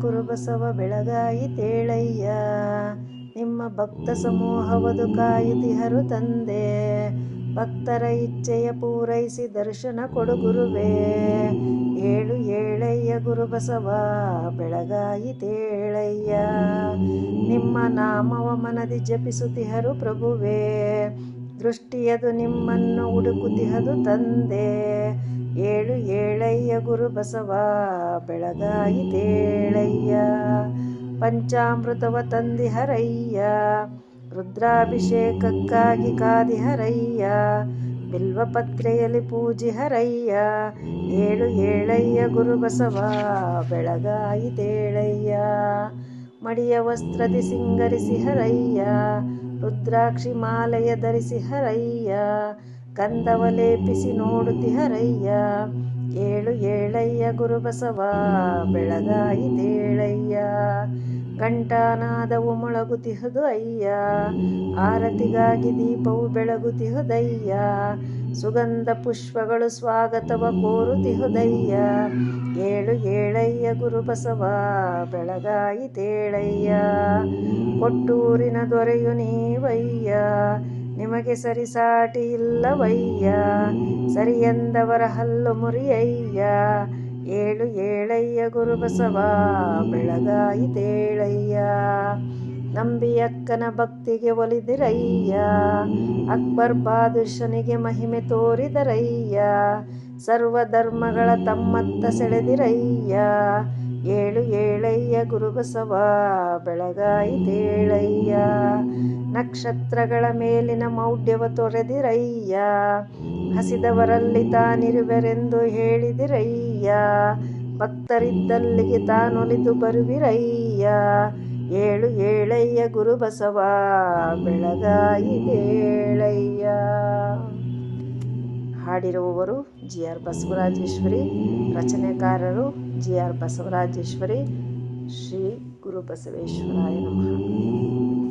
ಗುರುಬಸವ ಬೆಳಗಾಯಿತೇಳಯ್ಯ ನಿಮ್ಮ ಭಕ್ತ ಸಮೂಹವದು ಕಾಯುತಿಹರು ತಂದೆ. ಭಕ್ತರ ಇಚ್ಛೆಯ ಪೂರೈಸಿ ದರ್ಶನ ಕೊಡು ಗುರುವೇ. ಏಳು ಏಳಯ್ಯ ಗುರುಬಸವ ಬೆಳಗಾಯಿ ತೇಳಯ್ಯ, ನಿಮ್ಮ ನಾಮವ ಮನದಿ ಜಪಿಸುತ್ತಿಹರು ಪ್ರಭುವೇ. ದೃಷ್ಟಿಯದು ನಿಮ್ಮನ್ನು ಹುಡುಕುತಿಹದು ತಂದೆ. ಏಳು ಏಳು ಏಳಯ್ಯ ಗುರುಬಸವ ಬೆಳಗಾಯಿತೇಳಯ್ಯ ಪಂಚಾಮೃತವ ತಂದಿ ಹರಯ್ಯ. ರುದ್ರಾಭಿಷೇಕಕ್ಕಾಗಿ ಕಾದಿ ಹರಯ್ಯ. ಬಿಲ್ವಪತ್ರೆಯಲ್ಲಿ ಪೂಜಿಹರಯ್ಯ ಏಳು ಏಳಯ್ಯ ಗುರುಬಸವ ಬೆಳಗಾಯಿತೇಳಯ್ಯ ಮಡಿಯ ವಸ್ತ್ರದಿ ಸಿಂಗರಿಸಿ ಹರಯ್ಯ. ರುದ್ರಾಕ್ಷಿ ಮಾಲೆಯ ಧರಿಸಿಹರಯ್ಯ ಗಂಧವ ಲೇಪಿಸಿ ನೋಡುತ್ತಿಹರಯ್ಯ ಏಳು ಏಳಯ್ಯ ಗುರುಬಸವ ಬೆಳಗಾಯಿತೇಳಯ್ಯ ಗಂಟಾನಾದವು ಮೊಳಗುತಿಹುದು ಅಯ್ಯ. ಆರತಿಗಾಗಿ ದೀಪವು ಬೆಳಗುತಿಹುದಯ್ಯ ಸುಗಂಧ ಪುಷ್ಪಗಳು ಸ್ವಾಗತವ ಕೋರುತಿಹುದಯ್ಯ ಏಳು ಏಳಯ್ಯ ಗುರುಬಸವ ಬೆಳಗಾಯಿತೇಳಯ್ಯ ಕೊಟ್ಟೂರಿನ ದೊರೆಯು ನೀವಯ್ಯ. ನಿಮಗೆ ಸರಿಸಾಟಿ ಇಲ್ಲವಯ್ಯ ಸರಿಯಂದವರ ಹಲ್ಲು ಮುರಿಯಯ್ಯ. ಏಳು ಏಳಯ್ಯ ಗುರುಬಸವ ನಂಬಿ ಅಕ್ಕನ ಭಕ್ತಿಗೆ ಒಲಿದಿರಯ್ಯ. ಅಕ್ಬರ್ ಬಾದುಷನಿಗೆ ಮಹಿಮೆ ತೋರಿದರಯ್ಯ. ಸರ್ವಧರ್ಮಗಳ ತಮ್ಮತ್ತ ಸೆಳೆದಿರಯ್ಯ. ಏಳು ಏಳಯ್ಯ ಗುರುಬಸವ ಬೆಳಗಾಯಿತೇಳಯ್ಯ ನಕ್ಷತ್ರಗಳ ಮೇಲಿನ ಮೌಢ್ಯವ ತೊರೆದಿರಯ್ಯ. ಹಸಿದವರಲ್ಲಿ ತಾನಿರುವೆರೆಂದು ಹೇಳಿದಿರಯ್ಯ. ಭಕ್ತರಿದ್ದಲ್ಲಿಗೆ ತಾನೊಲಿದು ಬರುವಿರಯ್ಯ. ಏಳು ಏಳಯ್ಯ ಗುರುಬಸವ ಬೆಳಗಾಯಿತೇಳಯ್ಯ ಹಾಡಿರುವವರು ಜಿ ಆರ್ ಬಸವರಾಜೇಶ್ವರಿ ರಚನೆಕಾರರು ಜಿ ಆರ್ ಬಸವರಾಜೇಶ್ವರಿ ಶ್ರೀ ಗುರು ಬಸವೇಶ್ವರಾಯ ನಮಃ.